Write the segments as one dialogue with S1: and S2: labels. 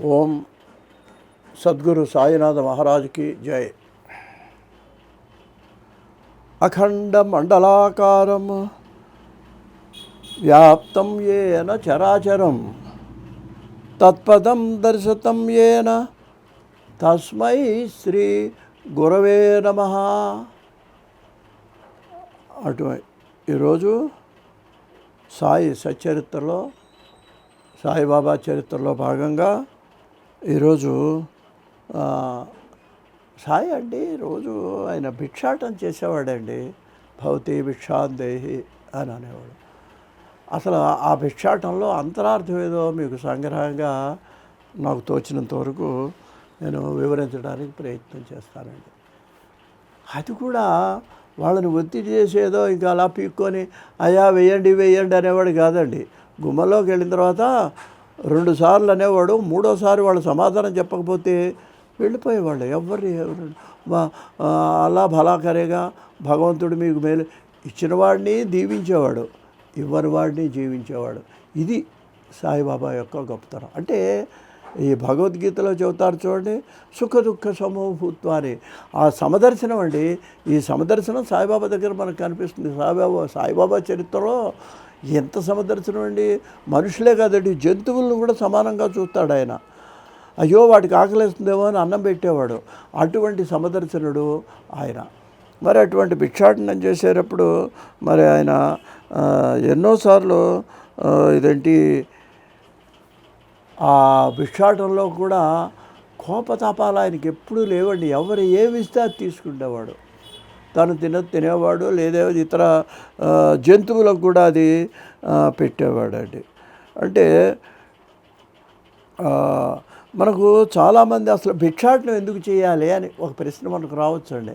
S1: ఓం సద్గురు సాయినాథ మహారాజుకి జై. అఖండ మండలాకారం వ్యాప్తం ఏన చరాచరం తత్పదం దర్శతం ఏన తస్మై శ్రీ గురవే నమ. అటు ఈరోజు సాయి సచరిత్రలో సాయిబాబా చరిత్రలో భాగంగా ఈరోజు సాయి అండి రోజు ఆయన భిక్షాటం చేసేవాడండి. భౌతి భిక్షాందేహి అని అనేవాడు. అసలు ఆ భిక్షాటంలో అంతరార్థం ఏదో మీకు సంగ్రహంగా నాకు తోచినంత వరకు నేను వివరించడానికి ప్రయత్నం చేస్తానండి. అది కూడా వాళ్ళని ఒత్తిడి చేసేదో ఇంకా అలా పీక్కొని అయ్యా వేయండి వేయండి అనేవాడు కాదండి. గుమ్మలోకి వెళ్ళిన తర్వాత రెండు సార్లు అనేవాడు మూడోసారి వాళ్ళు సమాధానం చెప్పకపోతే వెళ్ళిపోయేవాళ్ళు. ఎవరు? ఎవరు వా- అలా భలాకరేగా భగవంతుడు మీకు మేలు. ఇచ్చినవాడిని దీవించేవాడు ఇవ్వని వాడిని జీవించేవాడు. ఇది సాయిబాబా యొక్క గొప్పతనం. అంటే ఈ భగవద్గీతలో చెబుతారు చూడండి సుఖ దుఃఖ సమూహూత్వ అని ఆ సమదర్శనం అండి ఈ సమదర్శనం సాయిబాబా దగ్గర మనకు కనిపిస్తుంది. సాయిబాబా సాయిబాబా చరిత్రలో ఎంత సమదర్శనం అండి? మనుషులే కాదండి జంతువులను కూడా సమానంగా చూస్తాడు ఆయన. అయ్యో వాటికి ఆకలిస్తుందేమో అని అన్నం పెట్టేవాడు. అటువంటి సమదర్శనుడు ఆయన. మరి అటువంటి భిక్షాటనం చేసేటప్పుడు మరి ఆయన ఎన్నోసార్లు ఇదేంటి ఆ భిక్షాటంలో కూడా కోపతాపాలు ఆయనకి ఎప్పుడూ లేవండి. ఎవరు ఏమి ఇస్తే అది తీసుకునేవాడు తను తిన తినేవాడు లేదా ఇతర జంతువులకు కూడా అది పెట్టేవాడండి. అంటే మనకు చాలామంది అసలు భిక్షాటనం ఎందుకు చేయాలి అని ఒక ప్రశ్న మనకు రావచ్చండి.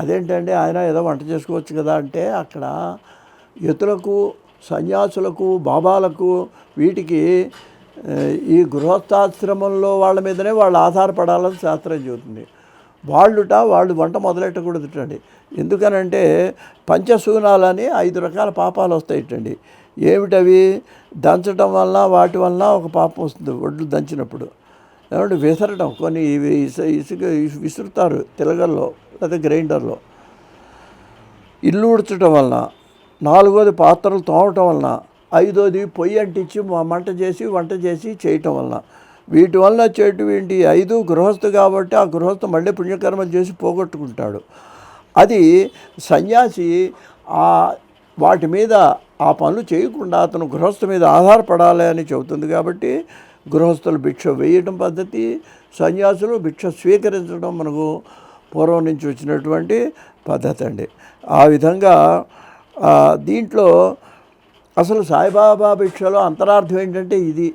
S1: అదేంటంటే ఆయన ఏదో వంట చేసుకోవచ్చు కదా అంటే అక్కడ ఇతరులకు సన్యాసులకు బాబాలకు వీటికి ఈ గృహస్థాశ్రమంలో వాళ్ళ మీదనే వాళ్ళు ఆధారపడాలని శాస్త్రం చెబుతుంది. వాళ్ళుట వాళ్ళు వంట మొదలెట్టకూడదుటండి. ఎందుకనంటే పంచశూనాలని ఐదు రకాల పాపాలు వస్తాయిటండి ఏమిటవి? దంచడం వల్ల వాటి వలన ఒక పాపం వస్తుంది ఒడ్లు దంచినప్పుడు. ఏమంటే విసరటం. కొన్ని ఇవి ఇసుక విసురుతారు తిలగల్లో లేదా గ్రైండర్లో. ఇల్లు ఉడ్చడం వలన నాలుగోది పాత్రలు తోమటం వలన ఐదోది పొయ్యి అంటించి మంట చేసి వంట చేసి చేయటం వలన. వీటి వల్ల చేయటం ఏంటి? ఐదు గృహస్థు కాబట్టి ఆ గృహస్థు మళ్ళీ పుణ్యకర్మలు చేసి పోగొట్టుకుంటాడు. అది సన్యాసి ఆ వాటి మీద ఆ పనులు చేయకుండా అతను గృహస్థు మీద ఆధారపడాలి అని చెబుతుంది కాబట్టి గృహస్థులు భిక్ష వేయటం పద్ధతి సన్యాసులు భిక్ష స్వీకరించడం మనకు పూర్వం నుంచి వచ్చినటువంటి పద్ధతి అండి. ఆ విధంగా దీంట్లో అసలు సాయిబాబా భిక్షలో అంతరార్థం ఏంటంటే ఇది.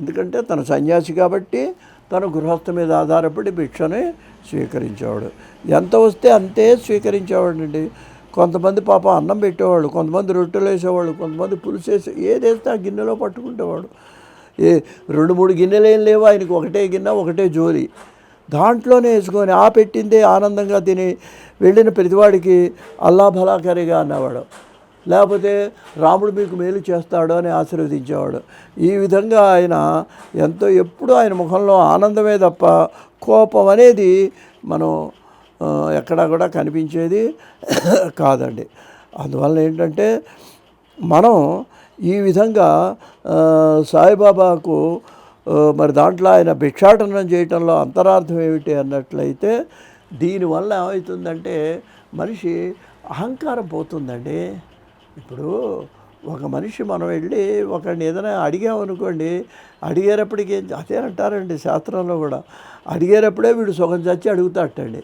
S1: ఎందుకంటే తన సన్యాసి కాబట్టి తను గృహస్థ మీద ఆధారపడి భిక్షని స్వీకరించేవాడు. ఎంత వస్తే అంతే స్వీకరించేవాడండి. కొంతమంది పాప అన్నం పెట్టేవాళ్ళు కొంతమంది రొట్టెలు వేసేవాళ్ళు కొంతమంది పులుసు వేసే ఏది వేస్తే ఆ గిన్నెలో పట్టుకుంటేవాడు. ఏ రెండు మూడు గిన్నెలు ఏం లేవు ఆయనకు ఒకటే గిన్నె ఒకటే జోలి. దాంట్లోనే వేసుకొని ఆ పెట్టిందే ఆనందంగా తిని వెళ్ళిన ప్రతివాడికి అల్లా భలాకరిగా అన్నవాడు. లేకపోతే రాముడు మీకు మేలు చేస్తాడు అని ఆశీర్వదించేవాడు. ఈ విధంగా ఆయన ఎంతో ఎప్పుడూ ఆయన ముఖంలో ఆనందమే తప్ప కోపం అనేది మనం ఎక్కడా కూడా కనిపించేది కాదండి. అందువల్ల ఏంటంటే మనం ఈ విధంగా సాయిబాబాకు మరి దాంట్లో ఆయన భిక్షాటనం చేయటంలో అంతరార్థం ఏమిటి అన్నట్లయితే దీనివల్ల ఏమవుతుందంటే మనిషి అహంకారం పోతుందండి. ఇప్పుడు ఒక మనిషి మనం వెళ్ళి ఒకరిని ఏదైనా అడిగామనుకోండి అడిగేటప్పటికి అదే అంటారండి శాస్త్రంలో కూడా. అడిగేటప్పుడే వీడు సుఖం చచ్చి అడుగుతాటండి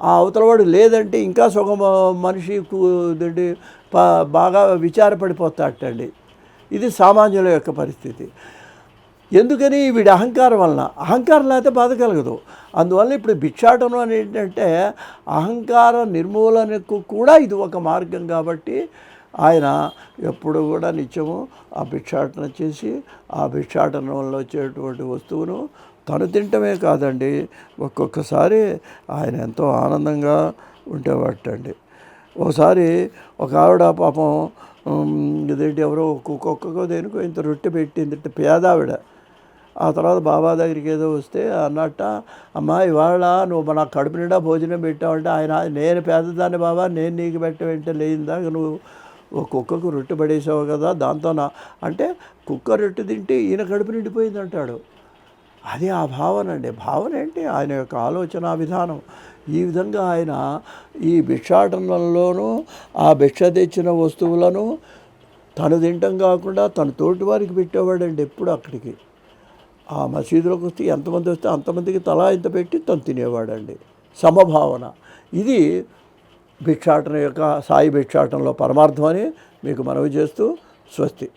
S1: ఆ అవతలవాడు లేదంటే ఇంకా సుఖం మనిషి కూదండి బాగా విచారపడిపోతాటండి ఇది సామాన్యుల యొక్క పరిస్థితి. ఎందుకని వీడి అహంకారం వలన? అహంకారం లేకపోతే బాధ కలగదు. అందువల్ల ఇప్పుడు భిక్షాటనం అని ఏంటంటే అహంకార నిర్మూలనకు కూడా ఇది ఒక మార్గం కాబట్టి ఆయన ఎప్పుడు కూడా నిత్యము ఆ భిక్షాటన చేసి ఆ భిక్షాటన వల్ల వచ్చేటువంటి వస్తువును తను తింటమే కాదండి. ఒక్కొక్కసారి ఆయన ఎంతో ఆనందంగా ఉండేవాటండి. ఒకసారి ఒక ఆవిడ పాపం ఇదేంటి ఎవరో ఒక్కొక్కకో దేనికో ఇంత రొట్టె పెట్టింది పేదావిడ ఆ తర్వాత బాబా దగ్గరికి ఏదో వస్తే అన్నట్ట అమ్మా ఇవాళ నువ్వు నా కడుపు నిండా భోజనం పెట్టావంటే ఆయన నేను పేదదాన్ని బాబా నేను నీకు పెట్టామంటే లేని దాకా నువ్వు ఓ కుక్కకు రొట్టె పడేసావు కదా దాంతో నా అంటే కుక్క రొట్టె తింటే ఈయన కడుపు నిండిపోయింది అంటాడు. అది ఆ భావన అండి. భావన ఏంటి? ఆయన యొక్క ఆలోచన విధానం. ఈ విధంగా ఆయన ఈ భిక్షాటనలోనూ ఆ భిక్ష తెచ్చిన వస్తువులను తను తినటం కాకుండా తన తోటి వారికి పెట్టేవాడండి ఎప్పుడు అక్కడికి. ఆ మసీదులోకి వస్తే ఎంతమంది వస్తే అంతమందికి తలా ఇంత పెట్టి తను తినేవాడండి. సమభావన. ఇది భిక్షాటన యొక్క సాయి భిక్షాటనలో పరమార్థం అని మీకు మనవి చేస్తూ స్వస్తి.